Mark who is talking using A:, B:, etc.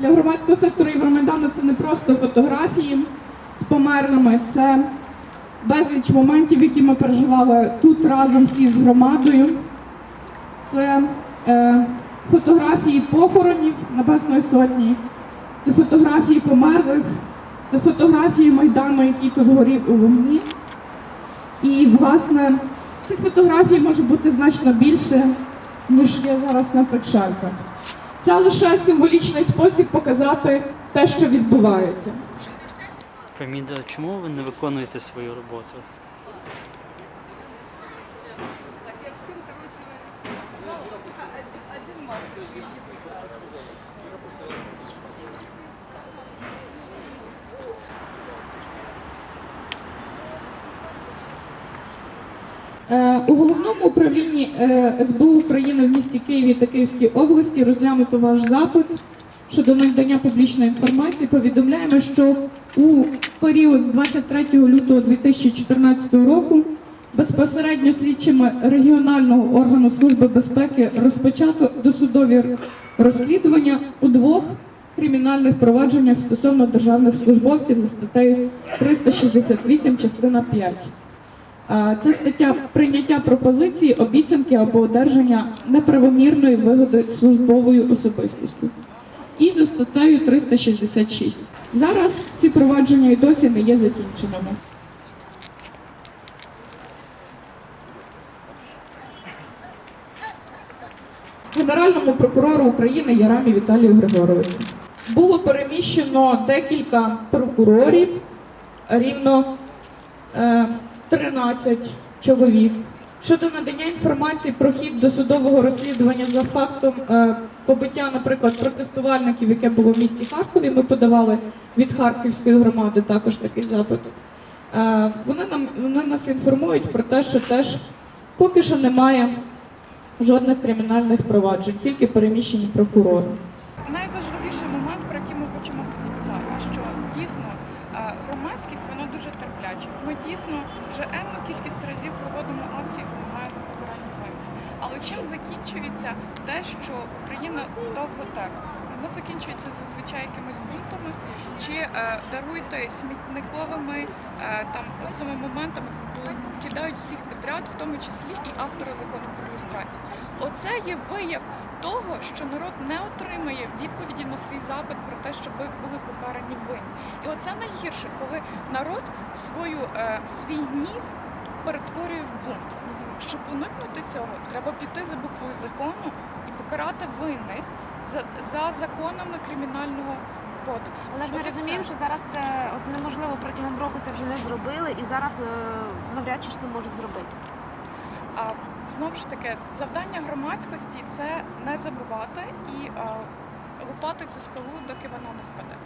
A: Для громадського сектору Євромайдану це не просто фотографії з померлими, це безліч моментів, які ми переживали тут разом всі з громадою. Це е, фотографії похоронів Небесної Сотні, це фотографії померлих, це фотографії Майдану, який тут горів у вогні. І, власне, цих фотографій може бути значно більше, ніж є зараз на цих шарках. Це лише символічний спосіб показати те, що відбувається.
B: Феміда, чому ви не виконуєте свою роботу?
A: Е, У головному управлінні е, СБУ України в місті Києві та Київській області розглянуто ваш запит щодо надання публічної інформації. Повідомляємо, що у період з 23 лютого 2014 року безпосередньо слідчими регіонального органу Служби безпеки розпочато досудові розслідування у двох кримінальних провадженнях стосовно державних службовців за статтею 368 частина 5. Це стаття прийняття пропозиції, обіцянки або одержання неправомірної вигоди службовою особистістю. І за статтею 366. Зараз ці провадження і досі не є закінченими. Генеральному прокурору України Ярамі Віталію Григоровичу було переміщено декілька прокурорів, рівно е, 13 чоловік. Щодо надання інформації про хід досудового розслідування за фактом е, побиття, наприклад, протестувальників, яке було в місті Харкові, ми подавали від Харківської громади також такий запит. Е, вони нам вони нас інформують про те, що теж поки що немає жодних кримінальних проваджень, тільки переміщені прокурори.
C: Який ми хочемо тут сказати, що дійсно е, громадськість вона дуже терпляча. Ми дійсно вже енну кількість разів проводимо акції, вимагаємо покарання винних. Але чим закінчується те, що Україна довго терпить? Воно закінчується зазвичай якимись бунтами чи е, даруйте смітниковими е, там цими моментами, коли кидають всіх підряд, в тому числі і автора закону про люстрацію. Оце є вияв того, що народ не отримає відповіді на свій запит про те, щоб були покарані винні. І оце найгірше, коли народ свою е, свій гнів перетворює в бунт. Щоб уникнути цього, треба піти за буквою закону і покарати винних за, за законами кримінального кодексу.
D: Але ж ми розуміємо, що зараз це от неможливо протягом року це вже не зробили, і зараз е, навряд чи це можуть зробити.
C: А знову ж таки, завдання громадськості це не забувати і лупати цю скалу, доки вона не впаде.